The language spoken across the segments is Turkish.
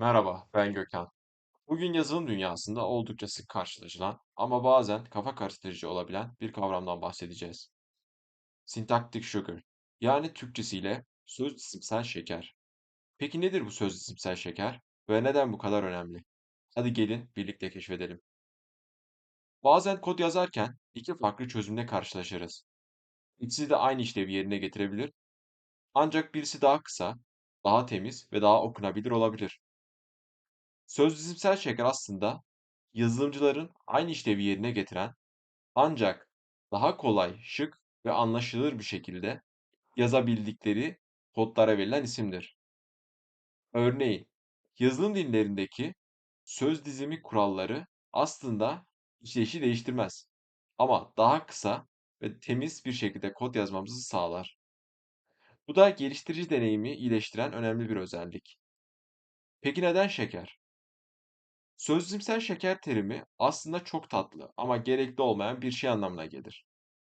Merhaba, ben Gökhan. Bugün yazılım dünyasında oldukça sık karşılaşılan ama bazen kafa karıştırıcı olabilen bir kavramdan bahsedeceğiz. Sintaktik sugar, yani Türkçesiyle söz cisimsel şeker. Peki nedir bu söz cisimsel şeker ve neden bu kadar önemli? Hadi gelin birlikte keşfedelim. Bazen kod yazarken iki farklı çözümle karşılaşırız. İkisi de aynı işlevi yerine getirebilir, ancak birisi daha kısa, daha temiz ve daha okunabilir olabilir. Söz dizimsel şeker aslında yazılımcıların aynı işlevi yerine getiren ancak daha kolay, şık ve anlaşılır bir şekilde yazabildikleri kodlara verilen isimdir. Örneğin, yazılım dillerindeki söz dizimi kuralları aslında işleyişi değiştirmez ama daha kısa ve temiz bir şekilde kod yazmamızı sağlar. Bu da geliştirici deneyimi iyileştiren önemli bir özellik. Peki neden şeker? Sözcüksel şeker terimi aslında çok tatlı ama gerekli olmayan bir şey anlamına gelir.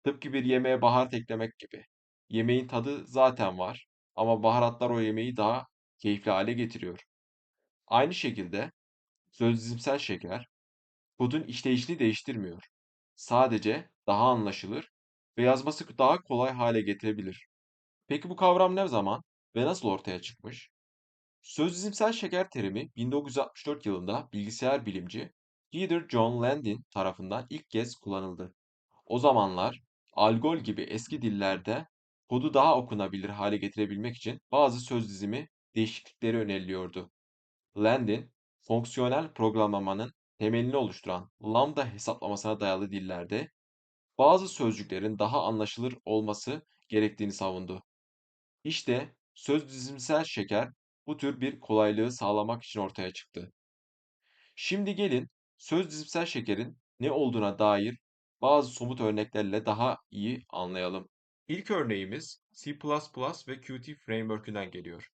Tıpkı bir yemeğe baharat eklemek gibi. Yemeğin tadı zaten var ama baharatlar o yemeği daha keyifli hale getiriyor. Aynı şekilde sözcüksel şeker kodun işleyişini değiştirmiyor. Sadece daha anlaşılır ve yazması daha kolay hale getirebilir. Peki bu kavram ne zaman ve nasıl ortaya çıkmış? Sözcüsel şeker terimi 1964 yılında bilgisayar bilimci Peter John Landin tarafından ilk kez kullanıldı. O zamanlar Algol gibi eski dillerde kodu daha okunabilir hale getirebilmek için bazı söz dizimi değişiklikleri öneriliyordu. Landin, fonksiyonel programlamanın temelini oluşturan lambda hesaplamasına dayalı dillerde bazı sözcüklerin daha anlaşılır olması gerektiğini savundu. İşte söz dizimsel şeker bu tür bir kolaylığı sağlamak için ortaya çıktı. Şimdi gelin söz dizimsel şekerin ne olduğuna dair bazı somut örneklerle daha iyi anlayalım. İlk örneğimiz C++ ve Qt Framework'ünden geliyor.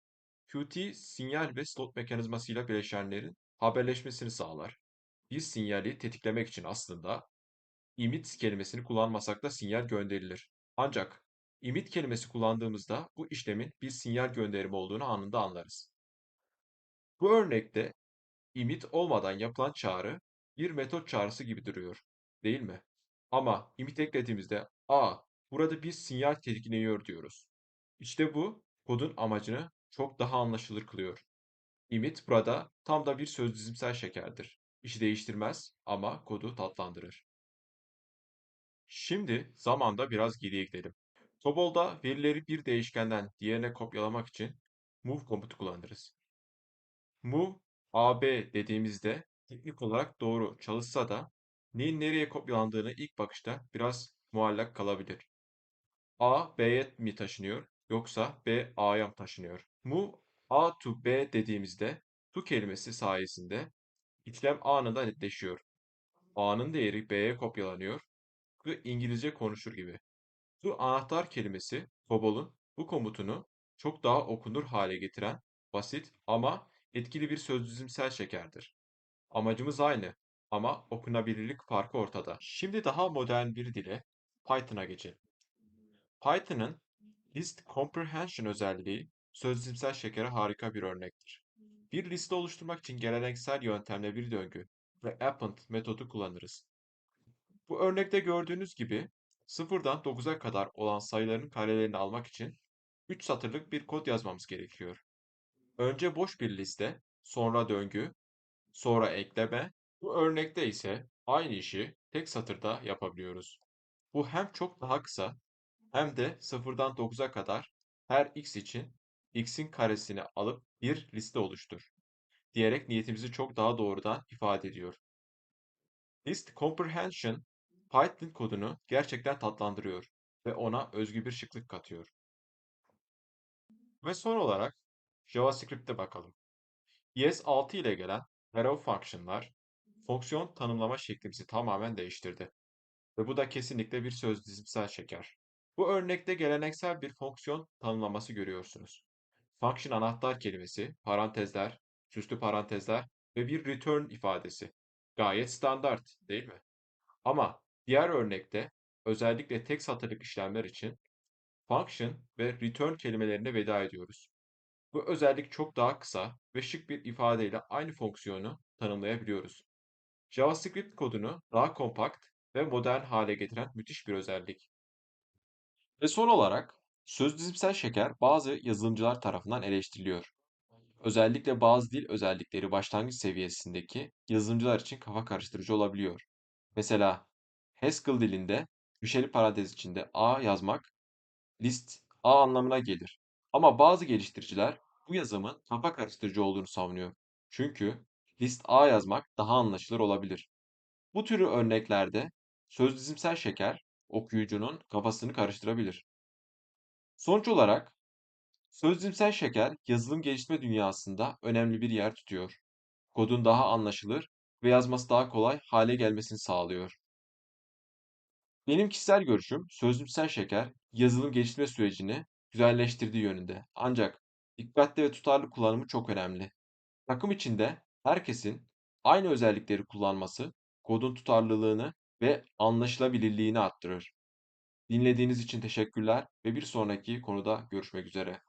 Qt, sinyal ve slot mekanizmasıyla bileşenlerin haberleşmesini sağlar. Bir sinyali tetiklemek için aslında emit kelimesini kullanmasak da sinyal gönderilir. Ancak emit kelimesi kullandığımızda bu işlemin bir sinyal gönderimi olduğunu anında anlarız. Bu örnekte emit olmadan yapılan çağrı bir metot çağrısı gibi duruyor, değil mi? Ama emit eklediğimizde a burada bir sinyal tetikleniyor diyoruz. İşte bu kodun amacını çok daha anlaşılır kılıyor. Emit burada tam da bir sözdizimsel şekerdir. İşi değiştirmez ama kodu tatlandırır. Şimdi zamanda biraz geriye gidelim. Tobol'da verileri bir değişkenden diğerine kopyalamak için move komutu kullanırız. Move AB dediğimizde teknik olarak doğru çalışsa da neyin nereye kopyalandığını ilk bakışta biraz muallak kalabilir. A B'ye mi taşınıyor yoksa B A'ya mı taşınıyor? Move A to B dediğimizde to kelimesi sayesinde işlem anında netleşiyor. A'nın değeri B'ye kopyalanıyor ve İngilizce konuşur gibi. Bu anahtar kelimesi COBOL'un bu komutunu çok daha okunur hale getiren basit ama etkili bir sözcüzümsel şekerdir. Amacımız aynı ama okunabilirlik farkı ortada. Şimdi daha modern bir dile Python'a geçelim. Python'ın list comprehension özelliği sözcüzümsel şekere harika bir örnektir. Bir liste oluşturmak için geleneksel yöntemle bir döngü ve append metodu kullanırız. Bu örnekte gördüğünüz gibi sıfırdan 9'a kadar olan sayıların karelerini almak için 3 satırlık bir kod yazmamız gerekiyor. Önce boş bir liste, sonra döngü, sonra ekleme. Bu örnekte ise aynı işi tek satırda yapabiliyoruz. Bu hem çok daha kısa hem de sıfırdan 9'a kadar her x için x'in karesini alıp bir liste oluştur diyerek niyetimizi çok daha doğrudan ifade ediyor. List comprehension Python kodunu gerçekten tatlandırıyor ve ona özgü bir şıklık katıyor. Ve son olarak JavaScript'e bakalım. ES6 ile gelen arrow function'lar fonksiyon tanımlama şeklimizi tamamen değiştirdi. Ve bu da kesinlikle bir söz dizimsel şeker. Bu örnekte geleneksel bir fonksiyon tanımlaması görüyorsunuz. Function anahtar kelimesi, parantezler, süslü parantezler ve bir return ifadesi. Gayet standart, değil mi? Ama diğer örnekte özellikle tek satırlık işlemler için function ve return kelimelerine veda ediyoruz. Bu özellik çok daha kısa ve şık bir ifadeyle aynı fonksiyonu tanımlayabiliyoruz. JavaScript kodunu daha kompakt ve modern hale getiren müthiş bir özellik. Ve son olarak söz dizimsel şeker bazı yazılımcılar tarafından eleştiriliyor. Özellikle bazı dil özellikleri başlangıç seviyesindeki yazılımcılar için kafa karıştırıcı olabiliyor. Mesela Haskell dilinde köşeli parantez içinde A yazmak list A anlamına gelir. Ama bazı geliştiriciler bu yazımın kafa karıştırıcı olduğunu savunuyor. Çünkü list A yazmak daha anlaşılır olabilir. Bu türü örneklerde söz dizimsel şeker okuyucunun kafasını karıştırabilir. Sonuç olarak Sözcümsel şeker, yazılım geliştirme dünyasında önemli bir yer tutuyor. Kodun daha anlaşılır ve yazması daha kolay hale gelmesini sağlıyor. Benim kişisel görüşüm, sözcümsel şeker, yazılım geliştirme sürecini güzelleştirdiği yönünde. Ancak dikkatli ve tutarlı kullanımı çok önemli. Takım içinde herkesin aynı özellikleri kullanması, kodun tutarlılığını ve anlaşılabilirliğini arttırır. Dinlediğiniz için teşekkürler ve bir sonraki konuda görüşmek üzere.